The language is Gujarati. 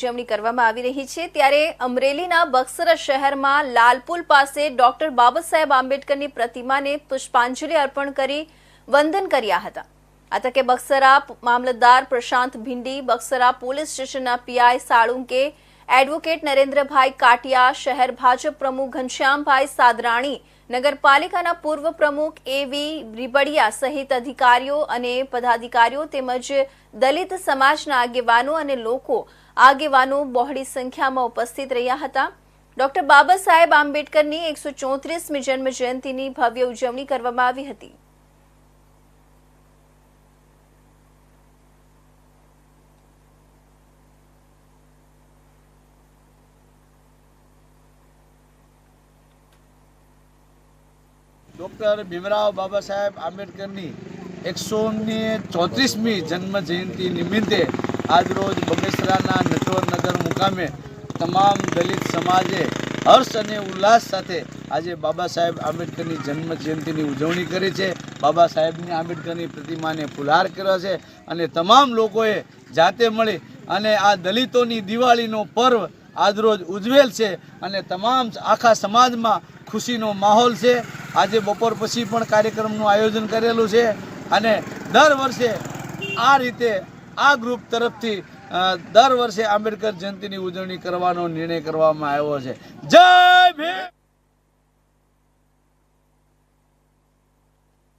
ઉજવણી કરવામાં આવી રહી છે. ત્યારે અમરેલીના બક્સર શહેરમાં લાલપુલ પાસે ડોક્ટર બાબા સાહેબ આંબેડકરની પ્રતિમાને પુષ્પાંજલિ અર્પણ કરી વંદન કર્યા હતા. આ તકે બક્સરા મામલતદાર પ્રશાંત ભીંડી, બક્સરા પોલીસ સ્ટેશનના પીઆઈ સાળુંકે એડવોકેટ નરેન્દ્રભાઈ કાટિયા, શહેર ભાજપ પ્રમુખ ઘનશ્યામભાઈ સાદરાણી, નગરપાલિકાના પૂર્વ પ્રમુખ એવી રીબડિયા સહિત અધિકારીઓ અને પદાધિકારીઓ તેમજ દલિત સમાજના આગેવાનો અને લોકો આગેવાનો બહોળી સંખ્યામાં ઉપસ્થિત રહ્યા હતા. ડોક્ટર બાબા સાહેબ આંબેડકરની એકસો ચોત્રીસમી જન્મ જયંતિની ભવ્ય ઉજવણી કરવામાં આવી હતી. ડૉક્ટર ભીમરાવ બાબા સાહેબ આંબેડકરની એકસો ચોત્રીસમી જન્મ જયંતિ નિમિત્તે આજરોજ બગસરાના નટવરનગર મુકામે તમામ દલિત સમાજે હર્ષ અને ઉલ્લાસ સાથે આજે બાબા સાહેબ આંબેડકરની જન્મ જયંતિની ઉજવણી કરી છે. બાબા સાહેબની આંબેડકરની પ્રતિમાને ફુલહાર કર્યો છે અને તમામ લોકોએ જાતે મળી અને આ દલિતોની દિવાળીનો પર્વ આજરોજ ઉજવેલ છે અને તમામ આખા સમાજમાં ખુશીનો માહોલ છે. આજે બપોર પછી પણ કાર્યક્રમનું આયોજન કરેલું છે અને દર વર્ષે આ રીતે આ ગ્રુપ તરફથી દર વર્ષે આંબેડકર જયંતિની ઉજવણી કરવાનો નિર્ણય કરવામાં આવ્યો છે. જય ભીમ!